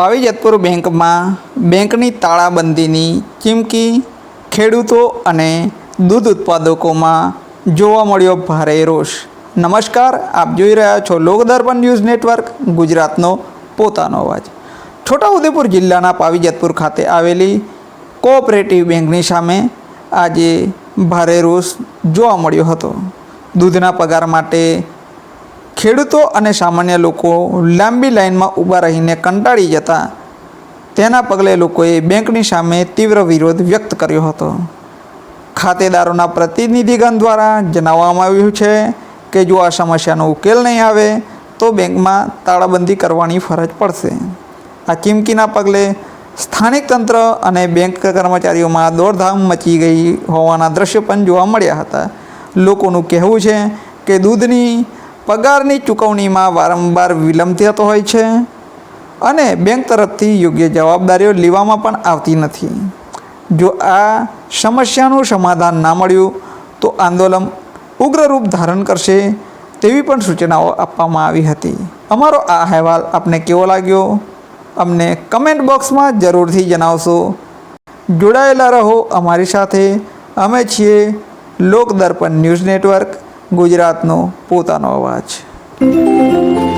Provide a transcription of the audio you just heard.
પાવીજતપુર બેંકમાં. બેંકની તાળાબંધીની ચીમકી ખેડૂતો અને દૂધ ઉત્પાદકોમાં જોવા મળ્યો ભારે રોષ. નમસ્કાર, આપ જોઈ રહ્યા છો લોકદર્પણ ન્યૂઝ નેટવર્ક, ગુજરાતનો પોતાનો અવાજ. છોટાઉદેપુર જિલ્લાના પાવીજતપુર ખાતે આવેલી કોઓપરેટિવ બેંકની સામે આજે ભારે રોષ જોવા મળ્યો હતો. દૂધના પગાર માટે ખેડૂતો અને સામાન્ય લોકો લાંબી લાઇનમાં ઊભા રહીને કંટાળી જતા. તેના પગલે લોકોએ બેંકની સામે તીવ્ર વિરોધ વ્યક્ત કર્યો હતો. ખાતેદારોના પ્રતિનિધિગણ દ્વારા જણાવવામાં આવ્યું છે કે જો આ સમસ્યાનો ઉકેલ નહીં આવે, તો બેંકમાં તાળાબંધી કરવાની ફરજ પડશે. આ ચીમકીના પગલે સ્થાનિક તંત્ર અને બેંક કર્મચારીઓમાં દોડધામ મચી ગઈ હોવાના દ્રશ્યો પણ જોવા મળ્યા હતા. લોકોનું કહેવું છે કે દૂધની પગારની ચૂકવણીમાં વારંવાર વિલંબ થતો હોય છે અને બેંક તરફથી યોગ્ય જવાબદારીઓ લેવામાં પણ આવતી નથી. જો આ સમસ્યાનું સમાધાન ના મળ્યું, તો આંદોલન ઉગ્ર રૂપ ધારણ કરશે તેવી પણ સૂચનાઓ આપવામાં આવી હતી. અમારો આ અહેવાલ આપને કેવો લાગ્યો? અમને કમેન્ટ બોક્સમાં જરૂરથી જણાવશો. જોડાયેલા રહો અમારી સાથે. અમે છીએ લોકદર્પણ ન્યૂઝ નેટવર્ક. ગુજરાતનો પોતાનો અવાજ.